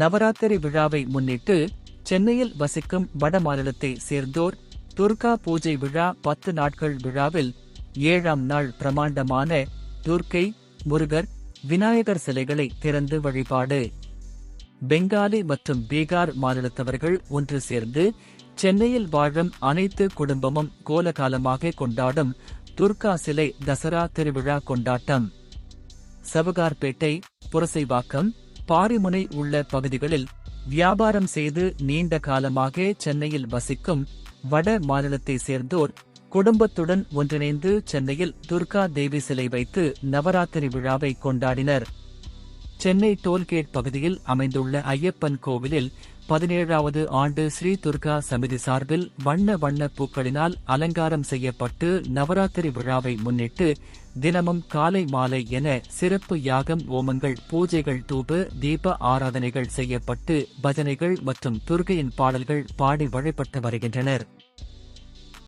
நவராத்திரி விழாவை முன்னிட்டு சென்னையில் வசிக்கும் வட மாநிலத்தை சேர்ந்தோர் துர்கா பூஜை விழா பத்து நாட்கள் விழாவில் ஏழாம் நாள் பிரமாண்டமான துர்க்கை முருகர் விநாயகர் சிலைகளை திறந்து வழிபாடு. பெங்காலி மற்றும் பீகார் மாநிலத்தவர்கள் ஒன்று சேர்ந்து சென்னையில் வாழும் அனைத்து குடும்பமும் கோலகாலமாக கொண்டாடும் துர்கா சிலை தசரா திருவிழா கொண்டாட்டம். சவுகார்பேட்டை புரசைவாக்கம் பாரிமுனை உள்ள பகுதிகளில் வியாபாரம் செய்து நீண்ட காலமாக சென்னையில் வசிக்கும் வட மாநிலத்தை சேர்ந்தோர் குடும்பத்துடன் ஒன்றிணைந்து சென்னையில் துர்கா தேவி சிலை வைத்து நவராத்திரி விழாவை கொண்டாடினர். சென்னை டோல்கேட் பகுதியில் அமைந்துள்ள ஐயப்பன் கோவிலில் பதினேழாவது ஆண்டு ஸ்ரீ துர்கா சமிதி சார்பில் வண்ண வண்ண பூக்களினால் அலங்காரம் செய்யப்பட்டு நவராத்திரி விழாவை முன்னிட்டு தினமும் காலை மாலை என சிறப்பு யாகம் ஓமங்கள் பூஜைகள் தூபு தீப ஆராதனைகள் செய்யப்பட்டு பஜனைகள் மற்றும் துர்கையின் பாடல்கள் பாடி வழிபட்டு வருகின்றனர்.